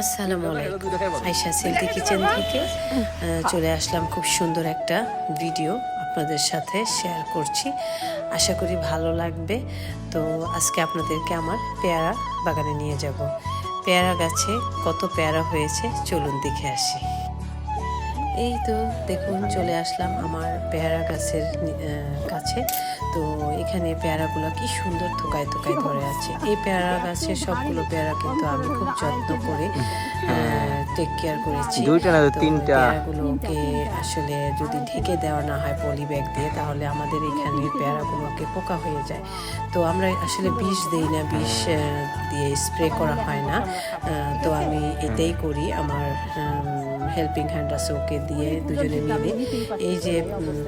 আসসালামু আলাইকুম Ayesha silky kitchen থেকে চলে আসলাম খুব সুন্দর একটা ভিডিও আপনাদের সাথে শেয়ার করছি। আশা করি ভালো লাগবে। তো আজকে আপনাদেরকে আমার পেয়ারা বাগানে নিয়ে যাব। পেয়ারা গাছে কত পেয়ারা হয়েছে চলুন দেখে আসি। এই তো দেখুন চলে আসলাম আমার পেয়ারা গাছের কাছে। তো এখানে পেয়ারাগুলো কি সুন্দর থোকায় থোকায় ধরে আছে। এই পেয়ারা গাছের সবগুলো পেয়ারা কিন্তু আমি খুব যত্ন করে টেক কেয়ার করেছি। দুইটা না তো তো তিনটা। পেয়ারাগুলোকে আসলে যদি ঢেকে দেওয়া না হয় পলি ব্যাগ দিয়ে তাহলে আমাদের এখানে পেয়ারাগুলোকে পোকা হয়ে যায়। তো আমরা আসলে বিষ দেই না বিষ দিয়ে স্প্রে করা হয় না। তো আমি এটাই করি আমার হেল্পিং হ্যান্ড আছে ওকে দিয়ে দুজনে মিলে। এই যে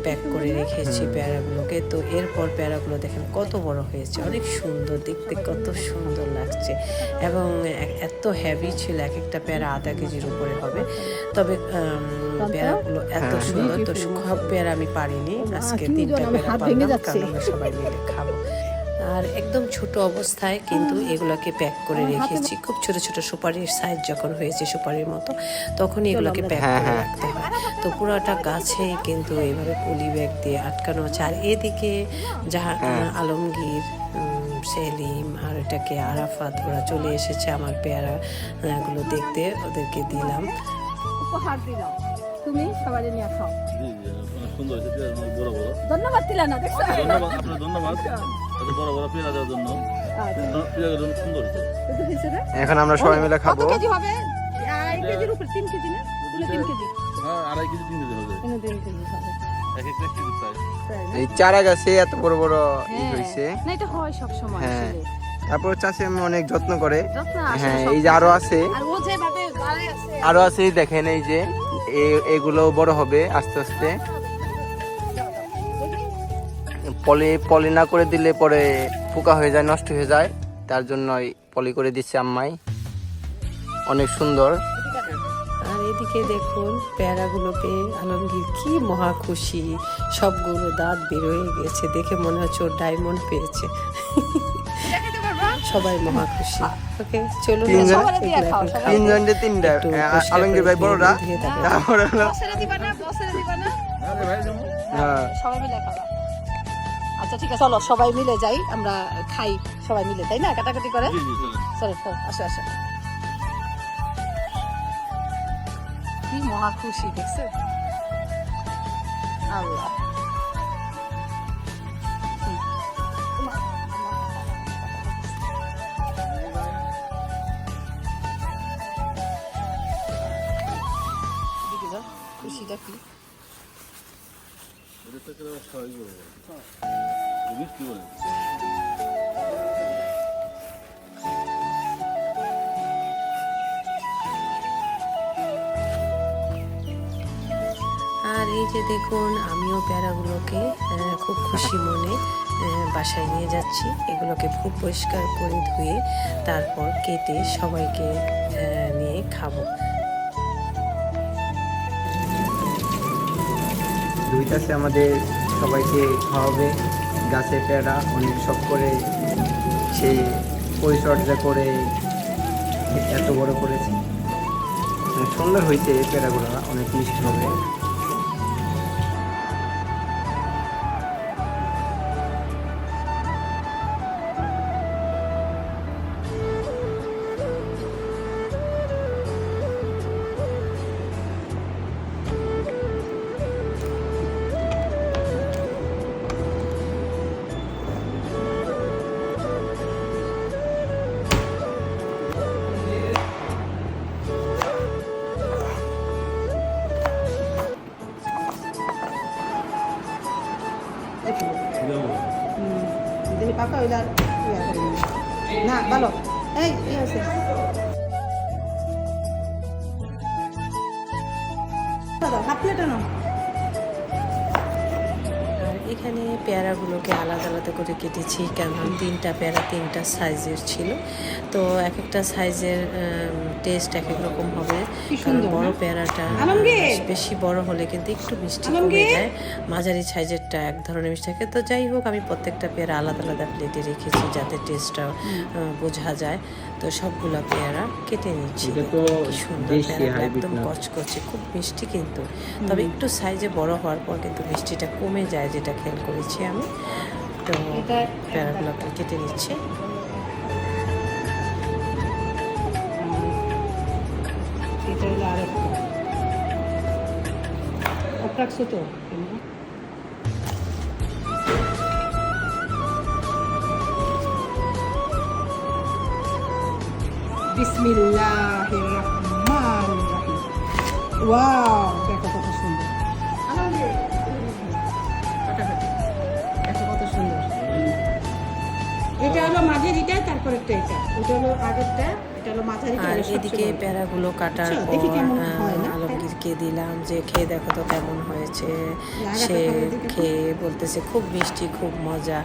প্যাক করে রেখেছি প্যারাগুলোকে। তো এরপর পেয়ারাগুলো দেখেন কত বড় হয়েছে। অনেক সুন্দর দেখতে কত সুন্দর লাগছে। এবং এত হ্যাভি ছিল এক একটা পেয়ারা আধা কেজির উপরে হবে। তবে পেয়ারাগুলো এত সুন্দর তো সব পেয়ারা আমি পারিনি। আজকে তিনটা পেয়ারা পারলাম কারণ আমরা সবাই মিলে খাব। আর একদম ছোট অবস্থায় কিন্তু এগুলোকে প্যাক করে রেখেছি। খুব ছোট ছোট সুপারির সাইজ যখন হয়েছে সুপারির মতো তখন এগুলোকে প্যাক হ্যাঁ, করে হ্যাঁ। রাখতে হয় তো পুরোটা গাছে কিন্তু এইভাবে পলি ব্যাগ দিয়ে আটকানো আছে। আর এদিকে যাহা হ্যাঁ। আলমগীর সেলিম আর এটাকে আরাফাত ওরা চলে এসেছে আমার পেয়ারা আহ, দেখতে। ওদেরকে দিলাম। উপহার দিলাম। তুমি সবাই নিয়ে খাও জি জি অনেক সুন্দর হয়েছে বড় বড় ধন্যবাদ দিলা না দেখছ? ধন্যবাদ আপনার ধন্যবাদ। এত বড় বড় পেঁয়াজ দেওয়ার জন্য পেঁয়াজ অনেক সুন্দর হয়েছে। এটা হয়েছে না? এখন আমরা সবাই মিলে কত খাব। কেজি হবে? আড়াই কেজির উপরে তিন কেজি না? দুটো কেজি? হ্যাঁ আড়াই কেজি কেজি হবে। কেজি হবে? এই চারা গাছে এত বড় বড় হ্যাঁ। হয়েছে। না এটা হয় সব সময় হ্যাঁ। তারপর চাষি আমি অনেক যত্ন করে। হ্যাঁ এই যে আরও আছে। আর আছে। আরও আছে এই দেখেন এই যে এ- এগুলো বড় হবে আস্তে আস্তে। পলি পলি না করে দিলে পরে পোকা হয়ে যায় নষ্ট হয়ে যায়। তার জন্যই পলি করে দিচ্ছে আম্মাই। অনেক সুন্দর। আর এদিকে দেখুন পেয়ারাগুলোকে আলমগীর কি মহা খুশি। সবগুলো দাঁত বের হয়ে গেছে দেখে মনে হচ্ছে ওর ডায়মন্ড পেয়েছে। সবাই মহা খুশি। ওকে চলুন তিনজন- তিনটা। আলমগীর ভাই বড়রা। তারপরে হলো হ্যাঁ, সবাই মিলে খাবা আচ্ছা ঠিক আছে চলো সবাই মিলে যাই আমরা খাই সবাই মিলে তাই না? কাটাকাটি করে? চলো। চলো আসো আসো। কি মহা খুশি দেখছ? আল্লাহ। খুশিটা কি এটা তো করে সবাই বলে আর এই যে দেখুন, আমিও প্যারাগুলোকে খুব খুশি মনে বাসায় নিয়ে যাচ্ছি। এগুলোকে খুব পরিষ্কার করে ধুয়ে তারপর কেটে সবাইকে নিয়ে খাব। দুইটাছে আমাদের সবাইকে খাওয়াবে। গাছে পেয়ারা অনেক শখ করে সেই পরিচর্যা করে এত বড় করেছে। অনেক সুন্দর হয়েছে পেয়ারাগুলো অনেক মিষ্টি হবে। ইয়া করি। না। ভালো। এই প্লেটে এখানে পেয়ারাগুলোকে আলাদা আলাদা করে কেটেছি কেন তিনটা পেয়ারা তিনটা সাইজের ছিল। তো এক একটা সাইজের টেস্ট এক এক রকম হবে। কারণ বড় পেয়ারাটা! বেশি বড় হলে কিন্তু একটু মিষ্টি কমে আলমগীর! যায়। মাঝারি সাইজেরটা এক ধরনের মিষ্টি থাকে। তো যাই হোক আমি প্রত্যেকটা পেয়ারা আলাদা আলাদা প্লেটে রেখেছি যাতে টেস্টটা বোঝা যায়। তো সবগুলো পেয়ারা কেটে নিচ্ছি সুন্দর দেশি একদম। কচকচে খুব মিষ্টি কিন্তু। তবে একটু সাইজে বড় হওয়ার পর কিন্তু মিষ্টিটা কমে যায় যেটা খেয়াল করেছি আমি। তো পেয়ারাগুলোকে কেটে নিচ্ছি। এটা হলো আরেকটা। ছোট বিসমিল্লাহির রহমানির রহিম ওয়াও দেখো কত সুন্দর। দেখো কত সুন্দর। এটা হলো মাঝের এটা, তারপর একটা এটা। হলো আগেরটা আর এদিকে প্যারাগুলো কাটার পর? আলমগীরকে দিলাম যে খেয়ে দেখো তো কেমন হয়েছে। সে খেয়ে বলতেছে খুব মিষ্টি খুব মজা।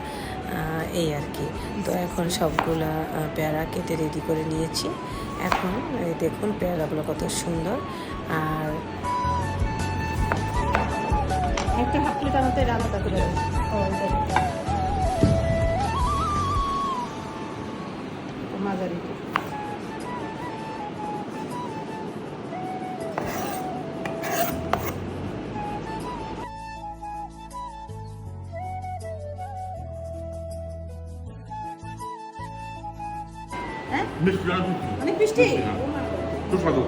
এই আর কি। তো এখন সবগুলা পেয়ারা কেটে রেডি করে নিয়েছি। এখন দেখুন পেয়ারাগুলো কত সুন্দর। আর একটা হাফ প্লেট আলাদা করে মিষ্টি অনেক মিষ্টি। অনেক মিষ্টি? সুস্বাদু।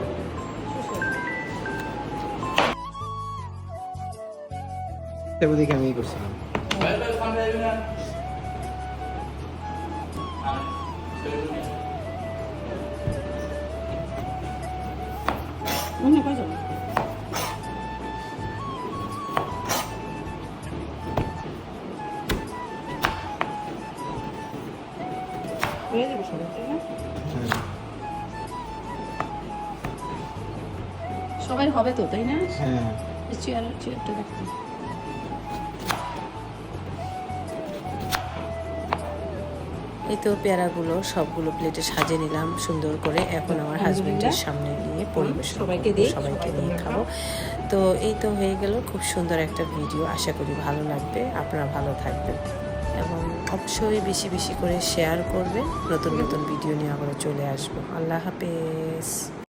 সেটা দেখে আমি করছিলাম। অন্য কয়জন হয়ে যাবে সবাই সবাই হবে তো তাই না? হ্যাঁ। চেয়ার চেয়ারটা দেখতে এই তো পেয়ারাগুলো সবগুলো প্লেটে সাজিয়ে নিলাম সুন্দর করে। এখন আমার হাজবেন্ডের সামনে নিয়ে পরিবেশন সবাইকে দিয়ে সবাইকে সবাই নিয়ে খাব। তো এই তো হয়ে গেল খুব সুন্দর একটা ভিডিও আশা করি ভালো লাগবে আপনারা ভালো থাকবেন। এবং অবশ্যই বেশি বেশি করে শেয়ার করবেন নতুন নতুন ভিডিও নিয়ে আবার চলে আসব। আল্লাহ হাফেজ।